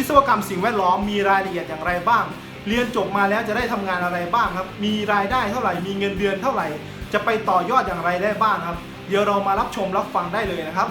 วิศวกรรมสิ่งแวดล้อมมีรายละเอียดอย่างไรบ้าง เรียนจบมาแล้วจะได้ทำงานอะไรบ้างครับ มีรายได้เท่าไหร่ มีเงินเดือนเท่าไหร่ จะไปต่อยอดอย่างไรได้บ้างครับ เดี๋ยวเรามารับชมรับฟังได้เลยนะครับ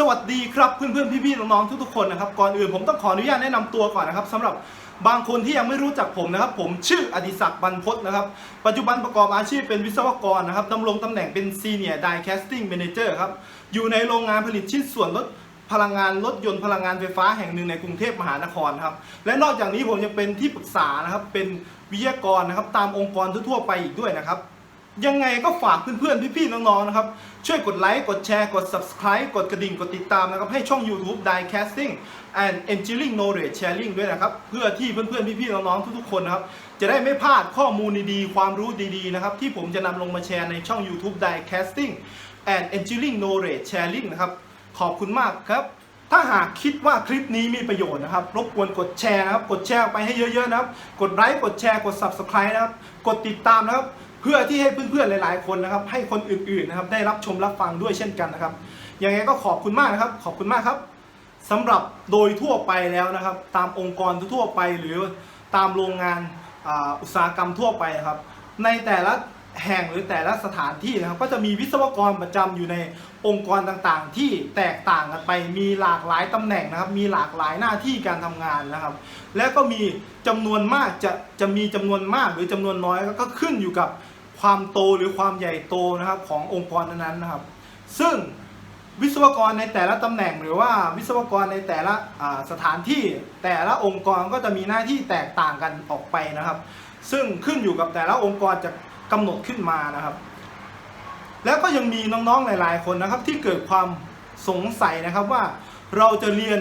สวัสดีครับเพื่อนๆพี่ๆน้องๆทุกๆคนนะครับก่อนอื่นผมต้องขออนุญาตแนะนำตัวก่อนนะครับสำหรับบางคนที่ยังไม่รู้จักผมนะครับ ผมชื่ออดิศักดิ์บรรพตนะครับ ปัจจุบันประกอบอาชีพเป็นวิศวกรนะครับดำรงตำแหน่งเป็น Senior Die Casting Manager ครับ อยู่ในโรงงานผลิตชิ้นส่วนรถพลังงานรถยนต์พลังงานไฟฟ้าแห่งหนึ่งในกรุงเทพมหานครครับ และนอกจากนี้ผมยังเป็นที่ปรึกษานะครับ เป็นวิทยากรนะครับ ตามองค์กรทั่วไปอีกด้วยนะครับ ยังไงก็ฝากเพื่อนๆ พี่ๆ น้องๆ นะครับ ช่วยกดไลค์ กดแชร์ กด subscribe กดกระดิ่ง กดติดตามนะครับ ให้ช่อง YouTube Diecasting and Engineering Knowledge Sharing ด้วยนะครับ เพื่อที่เพื่อนๆ พี่ๆ น้องๆ ทุกๆ คนนะครับ จะได้ไม่พลาดข้อมูลดีๆ ความรู้ดีๆ นะครับ ที่ผมจะนำลงมาแชร์ในช่อง YouTube Diecasting and Engineering Knowledge Sharing นะครับ ขอบคุณมากครับ ถ้าหากคิดว่าคลิปนี้มีประโยชน์นะครับ รบกวนกดแชร์นะครับ กดแชร์ไปให้เยอะๆ นะครับ กดไลค์ กดแชร์ กด subscribe นะครับ กดติดตามนะครับ พื่อที่ให้เพื่อนๆหลายๆ คนนะครับ ให้คนอื่นๆนะครับได้รับชมรับฟังด้วยเช่นกันนะครับยังไงก็ขอบคุณมากนะครับ ขอบคุณมากครับสำหรับโดยทั่วไปแล้วนะครับ ตามองค์กรทั่วไปหรือตามโรงงานอ,อุตสาหกรรมทั่วไปครับ ในแต่ละแห่งหรือแต่ละสถานที่นะครับ ก็จะมีวิศวกรประจำอยู่ในองค์กรต่างๆ ที่แตกต่างกันไปมีหลากหลายตำแหน่งนะครับ มีหลากหลายหน้าที่การทำงานนะครับ และก็มีจำนวนมากจะจะมีจำนวนมากหรือจำนวนน้อยก็ขึ้นอยู่กับ ความโตหรือความใหญ่โตนะครับขององค์กรนั้นๆนะครับ ซึ่งวิศวกรในแต่ละตำแหน่งหรือว่าวิศวกรในแต่ละสถานที่แต่ละองค์กรก็จะมีหน้าที่แตกต่างกันออกไปนะครับ ซึ่งขึ้นอยู่กับแต่ละองค์กรจะกำหนดขึ้นมานะครับ แล้วก็ยังมีน้องๆหลาย ๆ คนนะครับ ที่เกิดความสงสัยนะครับว่าเราจะเรียน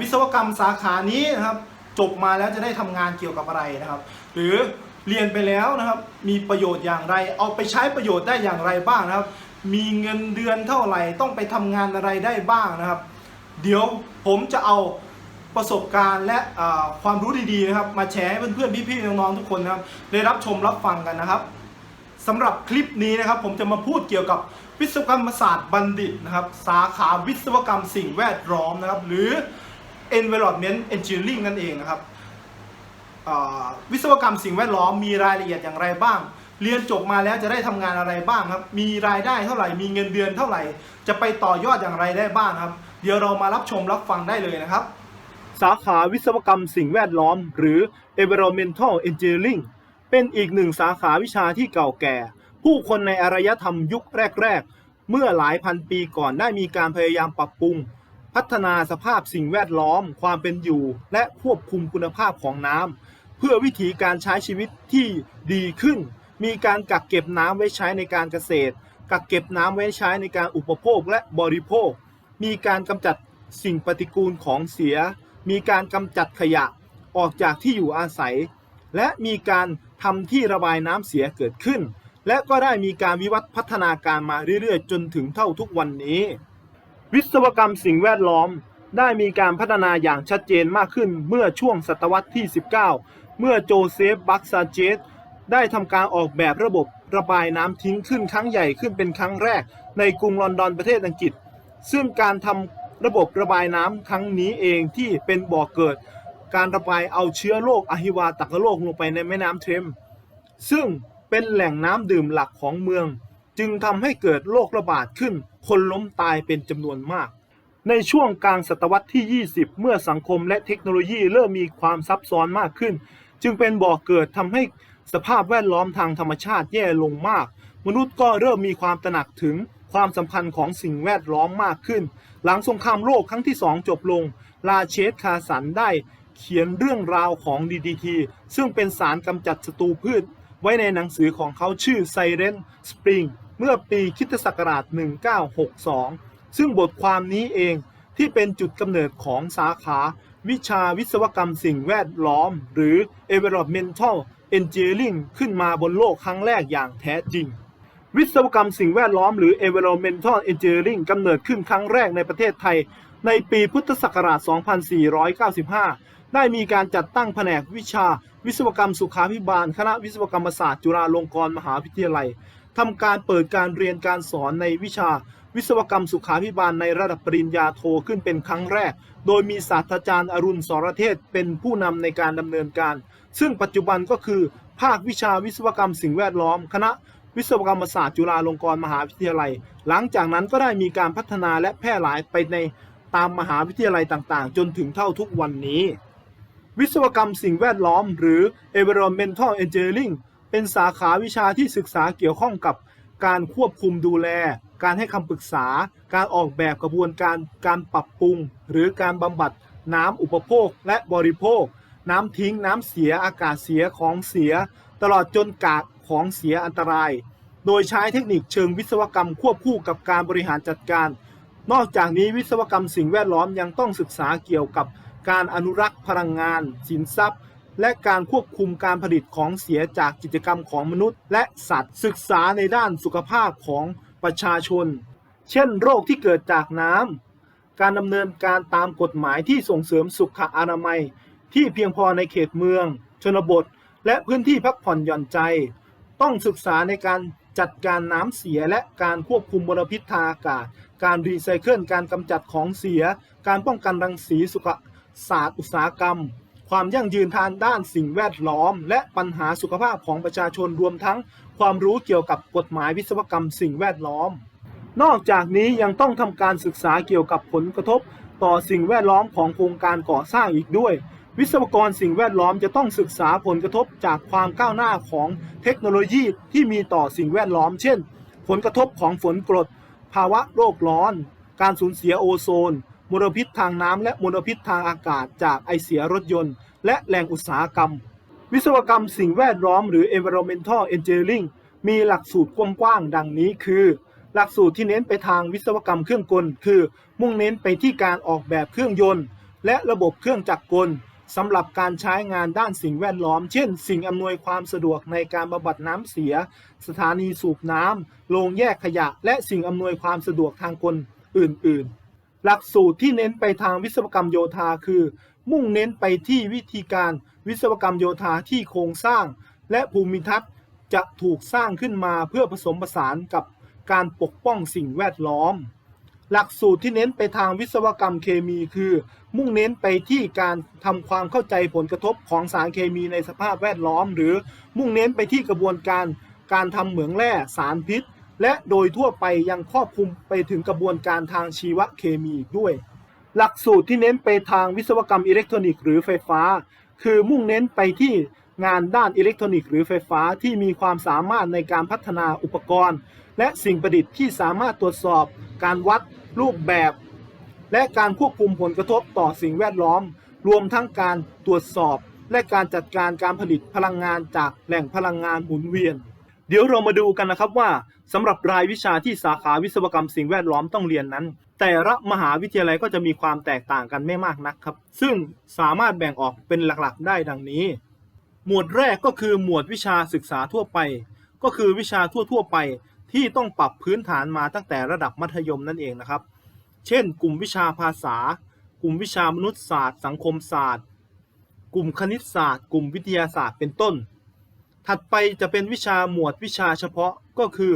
วิศวกรรมสาขานี้นะครับ จบมาแล้วจะได้ทำงานเกี่ยวกับอะไรนะครับ หรือ เรียนไปแล้วนะครับ มีประโยชน์อย่างไร เอาไปใช้ประโยชน์ได้อย่างไรบ้างนะครับ มีเงินเดือนเท่าไหร่ ต้องไปทำงานอะไรได้บ้างนะครับ เดี๋ยวผมจะเอาประสบการณ์และความรู้ดีๆนะครับ มาแชร์ให้เพื่อนๆพี่ๆน้องๆทุกคนนะครับ ได้รับชมรับฟังกันนะครับสำหรับคลิปนี้นะครับ ผมจะมาพูดเกี่ยวกับวิศวกรรมศาสตร์บัณฑิตนะครับ สาขาวิศวกรรมสิ่งแวดล้อมนะครับ หรือ environment engineering นั่นเองนะครับ วิศวกรรมสิ่งแวดล้อมมีรายละเอียดอย่างไรบ้าง เรียนจบมาแล้วจะได้ทำงานอะไรบ้างครับ มีรายได้เท่าไหร่ มีเงินเดือนเท่าไหร่ จะไปต่อยอดอย่างไรได้บ้างครับ เดี๋ยวเรามารับชมรับฟังได้เลยนะครับ สาขาวิศวกรรมสิ่งแวดล้อม หรือ environmental engineering เป็นอีกหนึ่งสาขาวิชาที่เก่าแก่ ผู้คนในอารยธรรมยุคแรก ๆ เมื่อหลายพันปีก่อนได้มีการพยายามปรับปรุง พัฒนาสภาพสิ่งแวดล้อม ความเป็นอยู่ และควบคุมคุณภาพของน้ำเพื่อวิธีการใช้ชีวิตที่ดีขึ้น มีการกักเก็บน้ำไว้ใช้ในการเกษตร กักเก็บน้ำไว้ใช้ในการอุปโภคและบริโภค มีการกำจัดสิ่งปฏิกูลของเสีย มีการกำจัดขยะออกจากที่อยู่อาศัย และมีการทำที่ระบายน้ำเสียเกิดขึ้น และก็ได้มีการวิวัฒน์พัฒนาการมาเรื่อยๆ จนถึงเท่าทุกวันนี้ วิศวกรรมสิ่งแวดล้อม ได้มีการพัฒนาอย่างชัดเจนมากขึ้นเมื่อช่วงศตวรรษที่ 19 เมื่อโจเซฟ บักซาเจตได้ทำการออกแบบระบบระบายน้ำทิ้งขึ้นครั้งใหญ่ขึ้นเป็นครั้งแรก ในกรุงลอนดอนประเทศอังกฤษ ซึ่งการทำระบบระบายน้ำครั้งนี้เองที่เป็นบ่อกเกิด การระบายเอาเชื้อโรคอหิวาตกโรคลงไปในแม่น้ำเทมซึ่งเป็นแหล่งน้ำดื่มหลักของเมือง จึงทำให้เกิดโรคระบาดขึ้น คนล้มตายเป็นจำนวนมาก ในช่วงกลางศตวรรษที่ 20 เมื่อสังคมและเทคโนโลยีเริ่มมีความซับซ้อนมากขึ้น จึงเป็นบ่อกเกิดทำให้สภาพแวดล้อมทางธรรมชาติแย่ลงมาก มนุษย์ก็เริ่มมีความตระหนักถึงความสำคัญของสิ่งแวดล้อมมากขึ้น หลังสงครามโลกครั้งที่สองจบลงลาเชสคาสันได้เขียนเรื่องราวของ DDT ซึ่งเป็นสารกำจัดศัตรูพืช ไว้ในหนังสือของเขาชื่อ Siren Spring เมื่อปีคริสตศักราช 1962 ซึ่งบทความนี้เองที่เป็นจุดกำเนิดของสาขา วิชาวิศวกรรมสิ่งแวดล้อม หรือ Environmental Engineering ขึ้นมาบนโลกครั้งแรกอย่างแท้จริง วิศวกรรมสิ่งแวดล้อมหรือ Environmental Engineering กำเนิดขึ้นครั้งแรกในประเทศไทย ในปีพุทธศักราช 2495 ได้มีการจัดตั้งแผนกวิชา วิศวกรรมสุขาภิบาล คณะวิศวกรรมศาสตร์จุฬาลงกรณ์มหาวิทยาลัย ทำการเปิดการเรียนการสอนในวิชาวิศวกรรมสุขาภิบาลในระดับปริญญาโทขึ้นเป็นครั้งแรก โดยมีศาสตราจารย์อรุณสรเทศเป็นผู้นำในการดำเนินการ ซึ่งปัจจุบันก็คือ ภาควิชาวิศวกรรมสิ่งแวดล้อม คณะวิศวกรรมศาสตร์จุฬาลงกรณ์มหาวิทยาลัย หลังจากนั้นก็ได้มีการพัฒนาและแพร่หลายไปในตามมหาวิทยาลัยต่างๆ จนถึงเท่าทุกวันนี้ วิศวกรรมสิ่งแวดล้อม หรือ Environmental Engineering เป็นสาขาวิชาที่ศึกษาเกี่ยวข้องกับการควบคุมดูแล การให้คำปรึกษา การออกแบบกระบวนการการปรับปรุง หรือการบำบัดน้ำอุปโภคและบริโภค น้ำทิ้งน้ำเสียอากาศเสียของเสีย ตลอดจนกากของเสียอันตราย โดยใช้เทคนิคเชิงวิศวกรรมควบคู่กับการบริหารจัดการ นอกจากนี้วิศวกรรมสิ่งแวดล้อมยังต้องศึกษาเกี่ยวกับการอนุรักษ์พลังงาน สินทรัพย์ และการควบคุมการผลิตของเสียจากกิจกรรมของมนุษย์ และสัตว์ศึกษาในด้านสุขภาพของประชาชน เช่น โรคที่เกิดจากน้ำการดำเนินการตามกฎหมายที่ส่งเสริมสุขอนามัย ที่เพียงพอในเขตเมือง ชนบท และพื้นที่พักผ่อนหย่อนใจ ต้องศึกษาในการจัดการน้ำเสียและการควบคุมมลพิษทางอากาศ การรีไซเคิล การกำจัดของเสีย การป้องกันรังสีสุขศาสตร์อุตสาหกรรม ความยั่งยืนทางด้านสิ่งแวดล้อม และปัญหาสุขภาพของประชาชนรวมทั้งความรู้เกี่ยวกับกฎหมายวิศวกรรมสิ่งแวดล้อม นอกจากนี้ยังต้องทำการศึกษาเกี่ยวกับผลกระทบ ต่อสิ่งแวดล้อมของโครงการก่อสร้างอีกด้วย วิศวกรสิ่งแวดล้อมจะต้องศึกษาผลกระทบจากความก้าวหน้าของเทคโนโลยีที่มีต่อสิ่งแวดล้อม เช่น ผลกระทบของฝนกรด ภาวะโลกร้อน การสูญเสียโอโซน มลพิษทางน้ำและมลพิษทางอากาศจากไอเสียรถยนต์ และแหล่งอุตสาหกรรม วิศวกรรมสิ่งแวดล้อมหรือ environmental engineering มีหลักสูตรกว้างๆดังนี้คือ หลักสูตรที่เน้นไปทางวิศวกรรมเครื่องกล คือ มุ่งเน้นไปที่การออกแบบเครื่องยนต์ และระบบเครื่องจักรกลสำหรับการใช้งานด้านสิ่งแวดล้อม เช่น สิ่งอำนวยความสะดวกในการบำบัดน้ำเสีย สถานีสูบน้ำโรงแยกขยะ และสิ่งอำนวยความสะดวกทางกลอื่น ๆ หลักสูตรที่เน้นไปทางวิศวกรรมโยธาคือ มุ่งเน้นไปที่วิธีการวิศวกรรมโยธาที่โครงสร้าง และภูมิทัศน์จะถูกสร้างขึ้นมาเพื่อผสมผสานกับการปกป้องสิ่งแวดล้อม หลักสูตรที่เน้นไปทางวิศวกรรมเคมีคือ มุ่งเน้นไปที่การทำความเข้าใจผลกระทบของสารเคมีในสภาพแวดล้อม หรือมุ่งเน้นไปที่กระบวนการการทำเหมืองแร่สารพิษ และโดยทั่วไปยังครอบคลุมไปถึงกระบวนการทางชีวเคมีอีกด้วย หลักสูตรที่เน้นไปทางวิศวกรรมอิเล็กทรอนิกส์หรือไฟฟ้า คือมุ่งเน้นไปที่งานด้านอิเล็กทรอนิกส์หรือไฟฟ้าที่มีความสามารถในการพัฒนาอุปกรณ์ และสิ่งประดิษฐ์ที่สามารถตรวจสอบ การวัด รูปแบบ และการควบคุมผลกระทบต่อสิ่งแวดล้อม รวมทั้งการตรวจสอบ และการจัดการการผลิตพลังงานจากแหล่งพลังงานหมุนเวียน เดี๋ยวเรามาดูกันนะครับว่า สำหรับรายวิชาที่สาขาวิศวกรรมสิ่งแวดล้อมต้องเรียนนั้น แต่ละมหาวิทยาลัยก็จะมีความแตกต่างกันไม่มากนักครับ ซึ่งสามารถแบ่งออกเป็นหลักๆ ได้ดังนี้ หมวดแรกก็คือหมวดวิชาศึกษาทั่วไป ก็คือวิชาทั่วๆไปที่ต้องปรับพื้นฐานมาตั้งแต่ระดับมัธยมนั่นเองนะครับ เช่น กลุ่มวิชาภาษา กลุ่มวิชามนุษยศาสตร์ สังคมศาสตร์ กลุ่มคณิตศาสตร์ กลุ่มวิทยาศาสตร์เป็นต้น ถัดไปจะเป็นวิชาหมวดวิชาเฉพาะก็คือ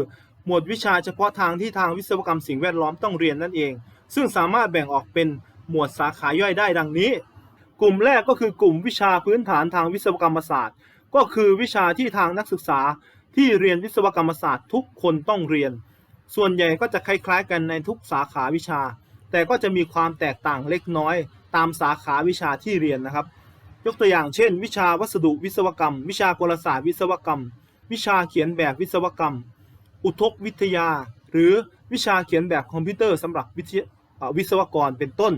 หมวดวิชาเฉพาะทางที่ทางวิศวกรรมสิ่งแวดล้อมต้องเรียนนั่นเอง ซึ่งสามารถแบ่งออกเป็นหมวดสาขาย่อยได้ดังนี้ กลุ่มแรกก็คือกลุ่มวิชาพื้นฐานทางวิศวกรรมศาสตร์ ก็คือวิชาที่ทางนักศึกษาที่เรียนวิศวกรรมศาสตร์ทุกคนต้องเรียน ส่วนใหญ่ก็จะคล้ายๆ กันในทุกสาขาวิชา แต่ก็จะมีความแตกต่างเล็กน้อย ตามสาขาวิชาที่เรียนนะครับ ยกตัวอย่างเช่น วิชาวัสดุวิศวกรรม วิชากลศาสตร์วิศวกรรม วิชาเขียนแบบวิศวกรรม อุทกวิทยา หรือวิชาเขียนแบบคอมพิวเตอร์สำหรับวิวิศวกรเป็นต้น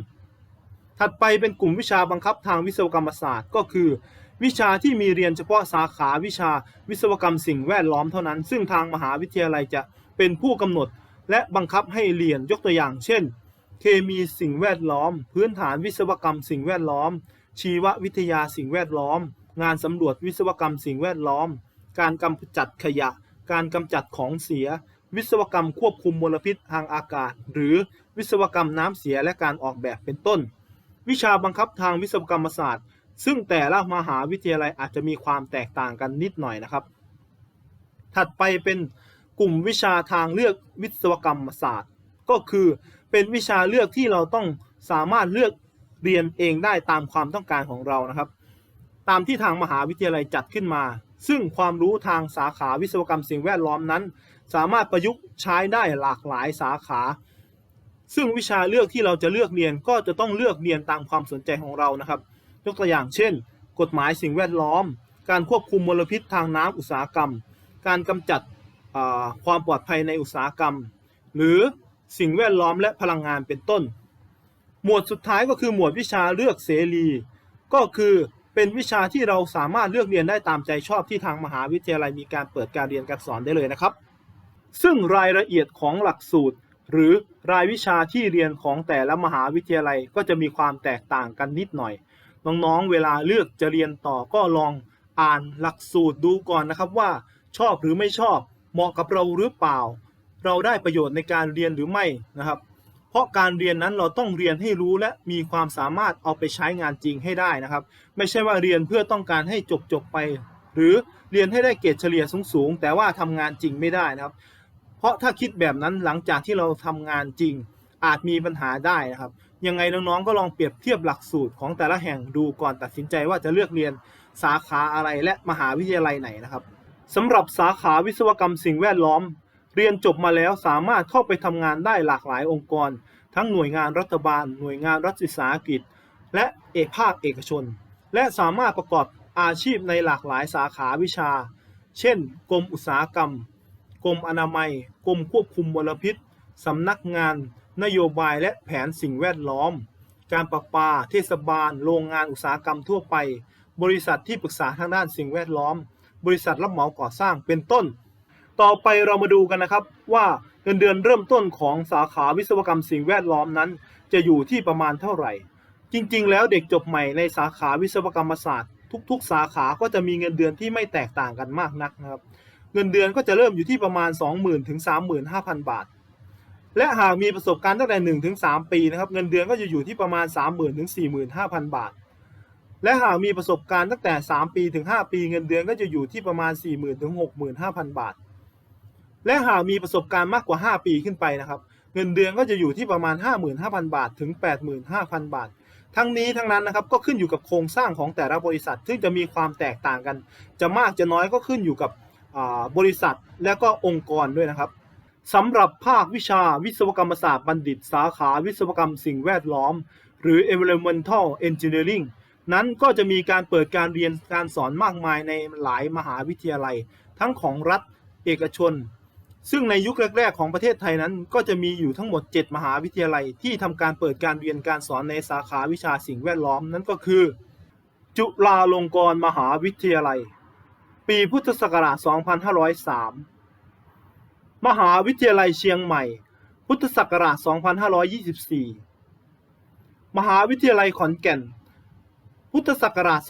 ถัดไปเป็นกลุ่มวิชาบังคับทางวิศวกรรมศาสตร์ ก็คือ วิชาที่มีเรียนเฉพาะสาขาวิชาวิศวกรรมสิ่งแวดล้อมเท่านั้น ซึ่งทางมหาวิทยาลัยจะเป็นผู้กำหนดและบังคับให้เรียนยกตัวอย่าง เช่น เคมีสิ่งแวดล้อม พื้นฐานวิศวกรรมสิ่งแวดล้อม ชีววิทยาสิ่งแวดล้อม งานสำรวจวิศวกรรมสิ่งแวดล้อม การกำจัดขยะ การกำจัดของเสีย วิศวกรรมควบคุมมลพิษทางอากาศ หรือวิศวกรรมน้ำเสียและการออกแบบเป็นต้น วิชาบังคับทางวิศวกรรมศาสตร์ ซึ่งแต่ละมหาวิทยาลัยอาจจะมีความแตกต่างกันนิดหน่อยนะครับ ถัดไปเป็นกลุ่มวิชาทางเลือกวิศวกรรมศาสตร์ ก็คือเป็นวิชาเลือกที่เราต้องสามารถเลือกเรียนเองได้ตามความต้องการของเรานะครับ ตามที่ทางมหาวิทยาลัยจัดขึ้นมา ซึ่งความรู้ทางสาขาวิศวกรรมสิ่งแวดล้อมนั้น สามารถประยุกต์ใช้ได้หลากหลายสาขา ซึ่งวิชาเลือกที่เราจะเลือกเรียนก็จะต้องเลือกเรียนตามความสนใจของเรานะครับ ยกตัวอย่างเช่น กฎหมายสิ่งแวดล้อม การควบคุมมลพิษทางน้ำอุตสาหกรรม การกำจัดความปลอดภัยในอุตสาหกรรม หรือสิ่งแวดล้อมและพลังงานเป็นต้น หมวดสุดท้ายก็คือหมวดวิชาเลือกเสรี ก็คือ เป็นวิชาที่เราสามารถเลือกเรียนได้ตามใจชอบที่ทางมหาวิทยาลัยมีการเปิดการเรียนการสอนได้เลยนะครับ ซึ่งรายละเอียดของหลักสูตร หรือรายวิชาที่เรียนของแต่ละมหาวิทยาลัยก็จะมีความแตกต่างกันนิดหน่อย น้องๆ เวลาเลือกจะเรียนต่อก็ลองอ่านหลักสูตรดูก่อนนะครับว่า ชอบหรือไม่ชอบเหมาะกับเราหรือเปล่า เราได้ประโยชน์ในการเรียนหรือไม่นะครับ เพราะการเรียนนั้นเราต้องเรียนให้รู้และมีความสามารถเอาไปใช้งานจริงให้ได้นะครับ ไม่ใช่ว่าเรียนเพื่อต้องการให้จบจบไป หรือเรียนให้ได้เกรดเฉลี่ยสูงๆ แต่ว่าทำงานจริงไม่ได้นะครับ เพราะถ้าคิดแบบนั้นหลังจากที่เราทำงานจริง อาจมีปัญหาได้นะครับยังไงน้องๆก็ลองเปรียบเทียบหลักสูตรของแต่ละแห่งดูก่อนตัดสินใจว่าจะเลือกเรียนสาขาอะไรและมหาวิทยาลัยไหนนะครับสำหรับสาขาวิศวกรรมสิ่งแวดล้อม เรียนจบมาแล้วสามารถเข้าไปทำงานได้หลากหลายองค์กร ทั้งหน่วยงานรัฐบาล หน่วยงานรัฐวิสาหกิจ และเอกภาคเอกชน และสามารถประกอบอาชีพในหลากหลายสาขาวิชา เช่น กรมอุตสาหกรรม กรมอนามัย กรมควบคุมมลพิษสำนักงาน นโยบายและแผนสิ่งแวดล้อม การประปา เทศบาล โรงงานอุตสาหกรรมทั่วไป บริษัทที่ปรึกษาทางด้านสิ่งแวดล้อม บริษัทรับเหมาก่อสร้างเป็นต้น ต่อไปเรามาดูกันนะครับว่าเงินเดือนเริ่มต้นของสาขาวิศวกรรมสิ่งแวดล้อมนั้น จะอยู่ที่ประมาณเท่าไหร่ จริง ๆ แล้วเด็กจบใหม่ในสาขาวิศวกรรมศาสตร์ ทุก ๆ สาขาก็จะมีเงินเดือนที่ไม่แตกต่างกันมากนักนะครับเงินเดือนก็จะเริ่มอยู่ที่ประมาณ 20,000ถึง35,000 บาท และหากมีประสบการณ์ตั้งแต่1ถึง3ปีนะครับเงินเดือนก็จะอยู่ที่ประมาณ 30,000ถึง45,000 บาท และหากมีประสบการณ์ตั้งแต่ 3 ปีถึง 5 ปี เงินเดือนก็จะอยู่ที่ประมาณ 40,000ถึง65,000 บาท และหากมีประสบการณ์มากกว่า 5 ปีขึ้นไปนะครับ เงินเดือนก็จะอยู่ที่ประมาณ 55,000 บาทถึง 85,000 บาท ทั้งนี้ทั้งนั้นนะครับก็ขึ้นอยู่กับโครงสร้างของแต่ละบริษัท ซึ่งจะมีความแตกต่างกัน จะมากจะน้อยก็ขึ้นอยู่กับบริษัทและก็องค์กรด้วยนะครับสำหรับภาควิชาวิศวกรรมศาสตร์บัณฑิต สาขาวิศวกรรมสิ่งแวดล้อม หรือ environmental engineering นั้นก็จะมีการเปิดการเรียนการสอนมากมายในหลายมหาวิทยาลัย ทั้งของรัฐเอกชน ซึ่งในยุคแรก ๆ ของประเทศไทยนั้น ก็จะมีอยู่ทั้งหมด 7 มหาวิทยาลัยที่ทำการเปิดการเรียนการสอนในสาขาวิชาสิ่งแวดล้อมนั่นก็คือ จุฬาลงกรณ์มหาวิทยาลัย ปีพุทธศักราช 2503 มหาวิทยาลัยเชียงใหม่ พุทธศักราช 2524 มหาวิทยาลัยขอนแก่น พุทธศักราช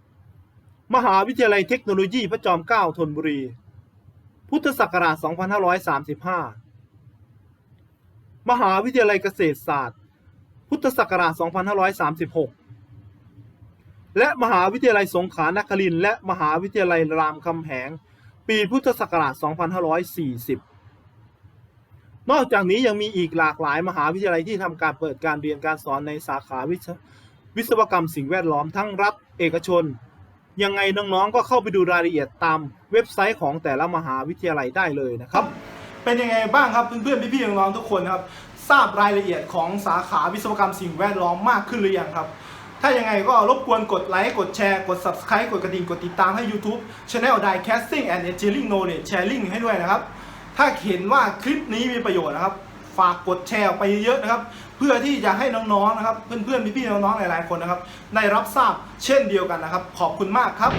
2526 มหาวิทยาลัยเทคโนโลยีพระจอมเกล้าธนบุรี พุทธศักราช 2535 มหาวิทยาลัยเกษตรศาสตร์ พุทธศักราช 2536 และมหาวิทยาลัยสงขลานครินทร์และมหาวิทยาลัยรามคำแหง ปีพุทธศักราช 2540 นอกจากนี้ยังมีอีกหลากหลายมหาวิทยาลัยที่ทำการเปิดการเรียนการสอนในสาขาวิศวิศวกรรมสิ่งแวดล้อมทั้งรัฐเอกชน ยังไงน้องๆก็เข้าไปดูรายละเอียดตามเว็บไซต์ของแต่ละมหาวิทยาลัยได้เลยนะครับ เป็นยังไงบ้างครับเพื่อนๆพี่ๆน้องๆทุกคนครับทราบรายละเอียดของสาขาวิศวกรรมสิ่งแวดล้อมมากขึ้นหรือยังครับ ถ้ายังไงก็รบกวนกดไลค์ กดแชร์ กด subscribe กดกระดิ่ง กดติดตามให้ YouTube Channel d i Casting and Engineering Knowledge Sharing ให้ด้วยนะครับ ถ้าเห็นว่าคลิปนี้มีประโยชน์นะครับ ฝากกดแชร์ออกไปเยอะๆนะครับ เพื่อที่จะให้น้องๆนะครับ เพื่อนๆพี่ๆน้องๆหลายๆคนนะครับ ได้รับทราบเช่นเดียวกันนะครับ ขอบคุณมากครับ